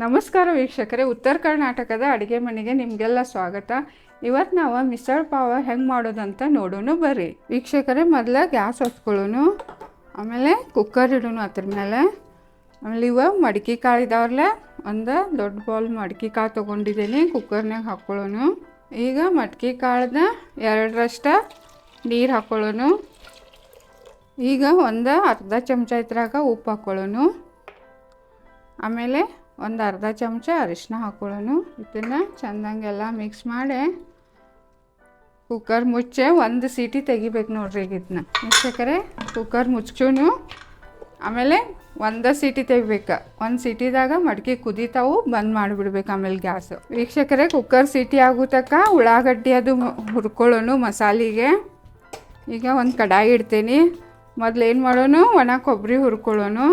ನಮಸ್ಕಾರ ವೀಕ್ಷಕರೇ, ಉತ್ತರ ಕರ್ನಾಟಕದ ಅಡುಗೆ ಮನೆಗೆ ನಿಮಗೆಲ್ಲ ಸ್ವಾಗತ. ಇವತ್ತು ನಾವು ಮಿಸಳ್ ಪಾವ ಹೆಂಗೆ ಮಾಡೋದಂತ ನೋಡೋಣ ಬರ್ರಿ. ವೀಕ್ಷಕರೇ, ಮೊದಲ ಗ್ಯಾಸ್ ಹೊತ್ಕೊಳ್ಳೋನು, ಆಮೇಲೆ ಕುಕ್ಕರ್ ಇಡೋನು ಅದ್ರ ಮೇಲೆ ಆಮೇಲೆ ಇವ ಮಡಿಕೆ ಕಾಳು ಇದಾವ್ರಲ್ಲ, ಒಂದು ದೊಡ್ಡ ಬೌಲ್ ಮಡಿಕೆ ಕಾಳು ತೊಗೊಂಡಿದ್ದೀನಿ ಕುಕ್ಕರ್ನಾಗ ಹಾಕ್ಕೊಳ್ಳೋನು. ಈಗ ಮಡಿಕೆ ಕಾಳನ್ನ ಎರಡರಷ್ಟ ನೀರು ಹಾಕ್ಕೊಳ್ಳೋನು. ಈಗ ಒಂದು ಅರ್ಧ ಚಮಚ ಇದ್ರಾಗ ಉಪ್ಪು ಹಾಕ್ಕೊಳ್ಳೋನು. ಆಮೇಲೆ ಒಂದು ಅರ್ಧ ಚಮಚ ಅರಿಶಿನ ಹಾಕ್ಕೊಳ್ಳೋನು ಇದನ್ನು ಚೆಂದಂಗೆಲ್ಲ ಮಿಕ್ಸ್ ಮಾಡಿ ಕುಕ್ಕರ್ ಮುಚ್ಚೆ ಒಂದು ಸೀಟಿ ತೆಗಿಬೇಕು ನೋಡ್ರಿ ಈಗ ಇದನ್ನ ಮುಚ್ಚಕರೆ ಕುಕ್ಕರ್ ಮುಚ್ಚೋನು. ಆಮೇಲೆ ಒಂದು ಸೀಟಿ ತೆಗಿಬೇಕು. ಒಂದು ಸೀಟಿದಾಗ ಮಡಿಕೆ ಕುದೀತಾವು, ಬಂದ್ ಮಾಡಿಬಿಡ್ಬೇಕು ಆಮೇಲೆ ಗ್ಯಾಸ್. ವೀಕ್ಷಕರೇ ಕುಕ್ಕರ್ ಸೀಟಿ ಆಗೋ ತಕ್ಕ ಉಳ್ಳಾಗಡ್ಡಿ ಅದು ಹುರ್ಕೊಳ್ಳೋನು ಮಸಾಲಿಗೆ. ಈಗ ಒಂದು ಕಡಾಯಿ ಇಡ್ತೀನಿ. ಮೊದ್ಲು ಏನು ಮಾಡೋನು ಒಣ ಕೊಬ್ಬರಿ ಹುರ್ಕೊಳ್ಳೋನು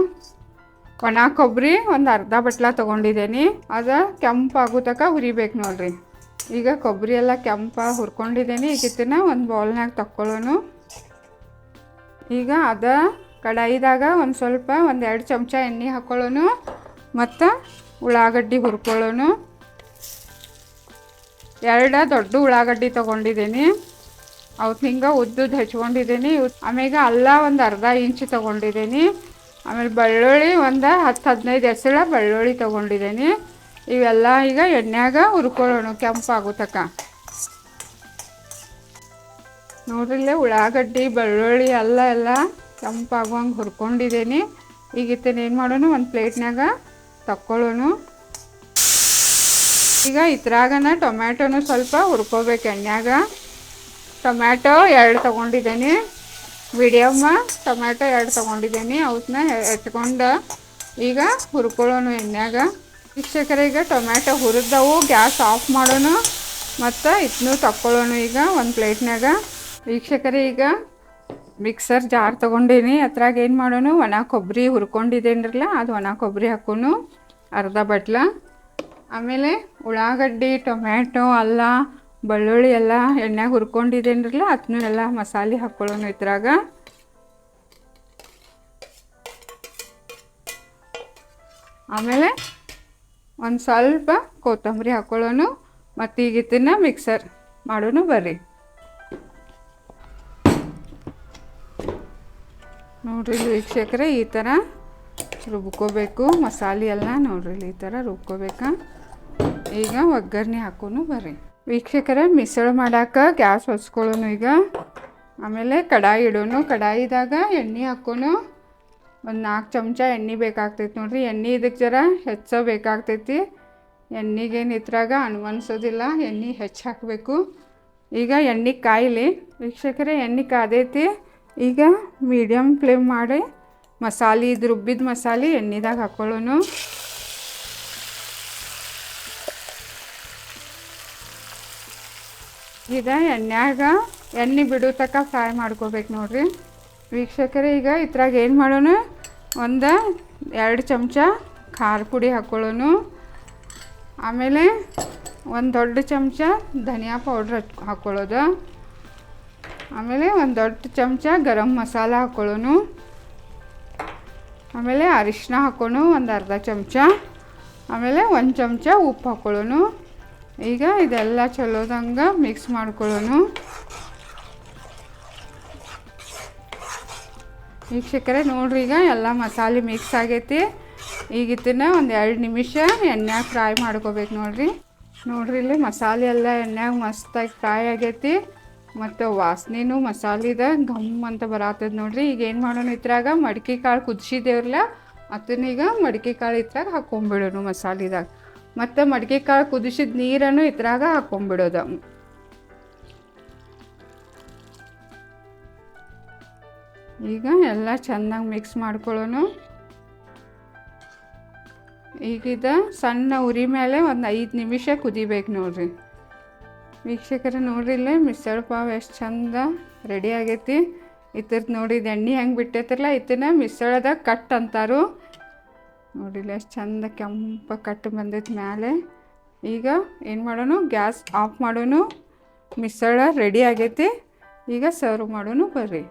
ಒಣ ಕೊಬ್ಬರಿ ಒಂದು ಅರ್ಧ ಬಟ್ಲ ತೊಗೊಂಡಿದ್ದೀನಿ ಅದು ಕೆಂಪಾಗೋ ತನಕ ಹುರಿಬೇಕು ನೋಡ್ರಿ. ಈಗ ಕೊಬ್ಬರಿ ಎಲ್ಲ ಕೆಂಪ ಹುರ್ಕೊಂಡಿದ್ದೀನಿ ತಿನ್ನ ಒಂದು ಬೌಲ್ನಾಗ ತಕ್ಕೊಳ್ಳೋನು ಈಗ ಅದ ಕಡಾಯಿದಾಗ ಒಂದು ಸ್ವಲ್ಪ ಒಂದು ಎರಡು ಚಮಚ ಎಣ್ಣೆ ಹಾಕ್ಕೊಳ್ಳೋನು ಮತ್ತು ಉಳ್ಳಾಗಡ್ಡಿ ಹುರ್ಕೊಳ್ಳೋನು ಎರಡು ದೊಡ್ಡ ಉಳ್ಳಾಗಡ್ಡಿ ತೊಗೊಂಡಿದ್ದೀನಿ ಅವತ್ತು ಹಿಂಗೆ ಉದ್ದುದ್ದು ಹೆಚ್ಕೊಂಡಿದ್ದೀನಿ ಆಮೇಲೆ ಅಲ್ಲ ಒಂದು ಅರ್ಧ ಇಂಚು ತೊಗೊಂಡಿದ್ದೀನಿ ಆಮೇಲೆ ಬೆಳ್ಳುಳ್ಳಿ ಒಂದು ಹತ್ತು ಹದಿನೈದು ಎಸಳ ಬೆಳ್ಳುಳ್ಳಿ ತೊಗೊಂಡಿದ್ದೀನಿ ಇವೆಲ್ಲ ಈಗ ಎಣ್ಣೆಯಾಗ ಹುರ್ಕೊಳ್ಳೋಣ. ಕೆಂಪಾಗೋ ತಕ್ಕ ನೋಡ್ರಿ ಇಲ್ಲೇ ಉಳ್ಳಾಗಡ್ಡಿ, ಬೆಳ್ಳುಳ್ಳಿ ಎಲ್ಲ ಎಲ್ಲ ಕೆಂಪಾಗುವಂಗೆ ಹುರ್ಕೊಂಡಿದ್ದೀನಿ ಈಗ ಇತ್ತೇನು ಏನು ಮಾಡೋಣ? ಒಂದು ಪ್ಲೇಟ್ನಾಗ ತಕ್ಕೊಳ್ಳೋಣ. ಈಗ ಇದ್ರಾಗನ ಟೊಮ್ಯಾಟೊನು ಸ್ವಲ್ಪ ಹುರ್ಕೋಬೇಕು ಎಣ್ಣೆಯಾಗ. ಟೊಮ್ಯಾಟೊ ಎರಡು ತೊಗೊಂಡಿದ್ದೀನಿ ಮೀಡಿಯಮ್ಮ ಟೊಮ್ಯಾಟೊ ಎರಡು ತೊಗೊಂಡಿದ್ದೀನಿ. ಅವತ್ತನ್ನ ಎತ್ಕೊಂಡು ಈಗ ಹುರ್ಕೊಳ್ಳೋನು ಎಣ್ಣೆಯಾಗ. ವೀಕ್ಷಕರೇ, ಈಗ ಟೊಮ್ಯಾಟೊ ಹುರಿದವು, ಗ್ಯಾಸ್ ಆಫ್ ಮಾಡೋನು ಮತ್ತು ಇದನ್ನು ತಕ್ಕೊಳ್ಳೋನು ಈಗ ಒಂದು ಪ್ಲೇಟ್ನಾಗ ವೀಕ್ಷಕರೇ, ಈಗ ಮಿಕ್ಸರ್ ಜಾರ್ ತೊಗೊಂಡೀನಿ. ಅದ್ರಾಗ ಏನು ಮಾಡೋನು ಒಣ ಕೊಬ್ಬರಿ ಹುರ್ಕೊಂಡಿದ್ದೇನ್ರಲ್ಲ ಅದು ಒಣ ಕೊಬ್ಬರಿ ಹಾಕೋನು ಅರ್ಧ ಬಟ್ಲ. ಆಮೇಲೆ ಉಳ್ಳಾಗಡ್ಡಿ, ಟೊಮ್ಯಾಟೊ, ಅಲ್ಲ ಬೆಳ್ಳುಳ್ಳಿ ಎಲ್ಲ ಎಣ್ಣೆಗೆ ಹುರ್ಕೊಂಡಿದ್ದೇನ್ರಲ್ಲ ಅದನ್ನೂ ಎಲ್ಲ ಮಸಾಲೆ ಹಾಕ್ಕೊಳ್ಳೋಣ ಇದ್ರಾಗ. ಆಮೇಲೆ ಒಂದು ಸ್ವಲ್ಪ ಕೊತ್ತಂಬರಿ ಹಾಕ್ಕೊಳ್ಳೋನು ಮತ್ತು ಈಗ ಇದನ್ನ ಮಿಕ್ಸರ್ ಮಾಡೋಣ ಬರ್ರಿ. ನೋಡ್ರಿ ವೀಕ್ಷಕರೇ, ಈ ಥರ ರುಬ್ಕೋಬೇಕು. ಮಸಾಲೆ ಎಲ್ಲ ನೋಡ್ರಿ, ಈ ಥರ ರುಬ್ಕೋಬೇಕಾ? ಈಗ ಒಗ್ಗರಣೆ ಹಾಕೋನು ಬರ್ರಿ. ವೀಕ್ಷಕರೇ ಮಿಸಳು ಮಾಡಾಕ ಗ್ಯಾಸ್ ಹೊಸ್ಕೊಳ್ಳೋನು ಈಗ. ಆಮೇಲೆ ಕಡಾಯಿ ಇಡೋನು. ಕಡಾಯಿದಾಗ ಎಣ್ಣೆ ಹಾಕೋನು. ಒಂದು ನಾಲ್ಕು ಚಮಚ ಎಣ್ಣೆ ಬೇಕಾಗ್ತೈತಿ ನೋಡ್ರಿ. ಎಣ್ಣೆ ಇದಕ್ಕೆ ಜರ ಹೆಚ್ಚೋ ಬೇಕಾಗ್ತೈತಿ. ಎಣ್ಣೆಗೇನು ಇದ್ರಾಗ ಅನುಮಾನಿಸೋದಿಲ್ಲ ಎಣ್ಣೆ ಹೆಚ್ಚು ಹಾಕಬೇಕು. ಈಗ ಎಣ್ಣೆ ಕಾಯಿಲಿ. ವೀಕ್ಷಕರ, ಎಣ್ಣೆ ಕಾದೈತಿ. ಈಗ ಮೀಡಿಯಮ್ ಫ್ಲೇಮ್ ಮಾಡಿ ಮಸಾಲೆ ಇದು ರುಬ್ಬಿದ ಮಸಾಲೆ ಎಣ್ಣೆದಾಗ ಹಾಕ್ಕೊಳ್ಳೋನು ಈಗ ಎಣ್ಣೆಯಾಗ ಎಣ್ಣೆ ಬಿಡೋ ತಕ್ಕ ಫ್ರೈ ಮಾಡ್ಕೋಬೇಕು ನೋಡ್ರಿ. ವೀಕ್ಷಕರೇ, ಈಗ ಇದ್ರಾಗ ಏನು ಮಾಡೋಣ? ಒಂದು ಎರಡು ಚಮಚ ಖಾರ ಪುಡಿ ಹಾಕ್ಕೊಳ್ಳೋನು ಆಮೇಲೆ ಒಂದು ದೊಡ್ಡ ಚಮಚ ಧನಿಯಾ ಪೌಡ್ರ್ ಹಾಕ್ಕೊಳ್ಳೋದು ಆಮೇಲೆ ಒಂದು ದೊಡ್ಡ ಚಮಚ ಗರಂ ಮಸಾಲ ಹಾಕ್ಕೊಳ್ಳೋನು ಆಮೇಲೆ ಅರಿಶಿನ ಹಾಕ್ಕೊಂಡು ಒಂದು ಅರ್ಧ ಚಮಚ. ಆಮೇಲೆ ಒಂದು ಚಮಚ ಉಪ್ಪು ಹಾಕ್ಕೊಳ್ಳೋನು ಈಗ ಇದೆಲ್ಲ ಚಲೋದಂಗೆ ಮಿಕ್ಸ್ ಮಾಡ್ಕೊಳ್ಳೋನು ವೀಕ್ಷಕರೇ, ನೋಡ್ರಿ ಈಗ ಎಲ್ಲ ಮಸಾಲೆ ಮಿಕ್ಸ್ ಆಗೈತಿ. ಈಗ ಇದನ್ನ ಒಂದು ಎರಡು ನಿಮಿಷ ಎಣ್ಣೆಗೆ ಫ್ರೈ ಮಾಡ್ಕೋಬೇಕು ನೋಡ್ರಿ. ನೋಡ್ರಿ ಇಲ್ಲಿ ಮಸಾಲೆ ಎಲ್ಲ ಎಣ್ಣೆಗೆ ಮಸ್ತಾಗಿ ಫ್ರೈ ಆಗೈತಿ. ಮತ್ತು ವಾಸನೆನೂ ಮಸಾಲಿದ ಘಮ್ ಅಂತ ಬರತ್ತದ ನೋಡ್ರಿ. ಈಗ ಏನು ಮಾಡೋಣ ಇದ್ರಾಗ, ಮಡಿಕೆ ಕಾಳು ಕುದಿಸಿದೇವ್ರಲ್ಲ, ಅದನ್ನೀಗ ಮಡಿಕೆ ಕಾಳು ಇತ್ರಾಗ ಹಾಕ್ಕೊಂಬಿಡೋಣ ಮಸಾಲಿದಾಗ ಮತ್ತು ಮಡಿಕೆ ಕಾಳು ಕುದಿಸಿದ ನೀರನ್ನು ಇದ್ರಾಗ ಹಾಕ್ಕೊಂಬಿಡೋದು ಈಗ ಎಲ್ಲ ಚೆನ್ನಾಗಿ ಮಿಕ್ಸ್ ಮಾಡ್ಕೊಳ್ಳೋನು. ಈಗಿದ ಸಣ್ಣ ಉರಿ ಮೇಲೆ ಒಂದು ಐದು ನಿಮಿಷ ಕುದಿಬೇಕು ನೋಡ್ರಿ. ವೀಕ್ಷಕರ ನೋಡ್ರಿಲ್ಲ ಮಿಸಳು ಪಾವ್ ಎಷ್ಟು ಚಂದ ರೆಡಿ ಆಗೈತಿ. ಇದ್ರದ್ದು ನೋಡಿದ ಎಣ್ಣೆ ಹೆಂಗೆ ಬಿಟ್ಟೈತಿರಲ್ಲ ಇದನ್ನ ಮಿಸಳದ ಕಟ್ ಅಂತಾರು. ನೋಡಿಲ್ಲ, ಎಷ್ಟು ಚಂದ ಕೆಂಪ ಕಟ್ಟು ಬಂದೈತೆ ಮೇಲೆ ಈಗ ಏನು ಮಾಡೋಣ ಗ್ಯಾಸ್ ಆಫ್ ಮಾಡೋನು ಮಿಸಳ ರೆಡಿ ಆಗೈತಿ. ಈಗ ಸರ್ವ್ ಮಾಡೋನು ಬರ್ರಿ.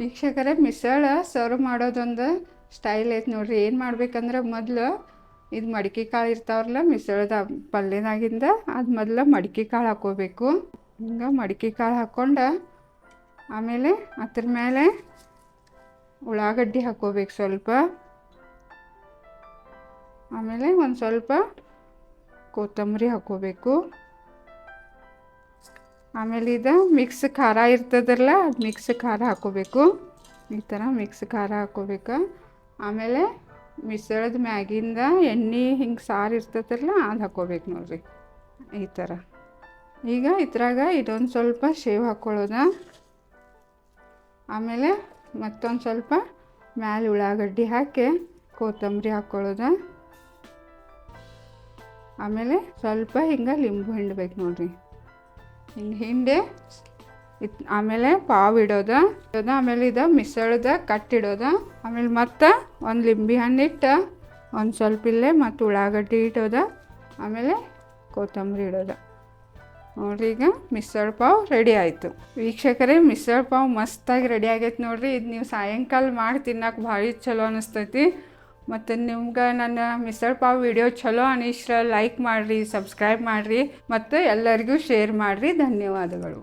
ವೀಕ್ಷಕರೇ ಮಿಸಳ ಸರ್ವ್ ಮಾಡೋದೊಂದು ಸ್ಟೈಲ್ ಐತೆ ನೋಡ್ರಿ. ಏನು ಮಾಡ್ಬೇಕಂದ್ರೆ ಮೊದಲು ಇದು ಮಡಿಕೆ ಕಾಳು ಇರ್ತಾವ್ರಲ್ಲ ಮಿಸಳದ ಪಲ್ಯನಾಗಿಂದ ಅದು ಮೊದಲು ಮಡಿಕೆ ಕಾಳು ಹಾಕೋಬೇಕು. ಹಿಂಗೆ ಮಡಿಕೆ ಕಾಳು ಹಾಕ್ಕೊಂಡು ಆಮೇಲೆ ಅದ್ರ ಮೇಲೆ ಉಳ್ಳಾಗಡ್ಡಿ ಹಾಕೋಬೇಕು ಸ್ವಲ್ಪ. ಆಮೇಲೆ ಒಂದು ಸ್ವಲ್ಪ ಕೊತ್ತಂಬರಿ ಹಾಕೋಬೇಕು ಆಮೇಲೆ ಇದು ಮಿಕ್ಸ್ ಖಾರ ಇರ್ತದಲ್ಲ, ಅದು ಮಿಕ್ಸ್ ಖಾರ ಹಾಕೋಬೇಕು ಈ ಥರ ಮಿಕ್ಸ್ ಖಾರ ಹಾಕೋಬೇಕು ಆಮೇಲೆ ಮಿಸಳದ ಮ್ಯಾಗಿಂದ ಎಣ್ಣೆ ಹಿಂಗೆ ಸಾರು ಇರ್ತದಲ್ಲ, ಅದು ಹಾಕೋಬೇಕು ನೋಡಿರಿ. ಈ ಥರ ಈಗ ಇದ್ರಾಗ ಇದೊಂದು ಸ್ವಲ್ಪ ಶೇವ್ ಹಾಕ್ಕೊಳ್ಳೋದ ಆಮೇಲೆ ಮತ್ತೊಂದು ಸ್ವಲ್ಪ ಮ್ಯಾಲೆ ಉಳ್ಳಾಗಡ್ಡಿ ಹಾಕಿ ಕೊತ್ತಂಬರಿ ಹಾಕ್ಕೊಳ್ಳೋದ ಆಮೇಲೆ ಸ್ವಲ್ಪ ಹಿಂಗೆ ಲಿಂಬು ಹಿಂಡ್ಬೇಕು ನೋಡಿರಿ. ಹಿಂಗೆ ಹಿಂಡೆ ಇತ್ ಆಮೇಲೆ ಪಾವ್ ಇಡೋದ ಇಡೋದ, ಆಮೇಲೆ ಇದು ಮಿಸಳದ ಕಟ್ಟಿಡೋದ ಆಮೇಲೆ ಮತ್ತೆ ಒಂದು ಲಿಂಬೆ ಹಣ್ಣು ಇಟ್ಟು ಒಂದು ಸ್ವಲ್ಪ ಇಲ್ಲೇ ಮತ್ತು ಉಳ್ಳಾಗಡ್ಡಿ ಇಡೋದ, ಆಮೇಲೆ ಕೊತ್ತಂಬರಿ ಇಡೋದ. ನೋಡ್ರಿ ಈಗ ಮಿಸಳ್ ಪಾವ್ ರೆಡಿ ಆಯಿತು. ವೀಕ್ಷಕರೇ, ಮಿಸಳ್ ಪಾವ್ ಮಸ್ತಾಗಿ ರೆಡಿ ಆಗೈತೆ ನೋಡ್ರಿ. ಇದು ನೀವು ಸಾಯಂಕಾಲ ಮಾಡಿ ತಿನ್ನಕ್ಕೆ ಭಾಳ ಚಲೋ ಅನಿಸ್ತೈತಿ. ಮತ್ತು ನಿಮ್ಗೆ ನನ್ನ ಮಿಸಲ್ ಪಾವ್ ವಿಡಿಯೋ ಚಲೋ ಅನಿಸ್ರ ಲೈಕ್ ಮಾಡಿರಿ ಸಬ್ಸ್ಕ್ರೈಬ್ ಮಾಡಿರಿ, ಮತ್ತು ಎಲ್ಲರಿಗೂ ಶೇರ್ ಮಾಡಿರಿ. ಧನ್ಯವಾದಗಳು.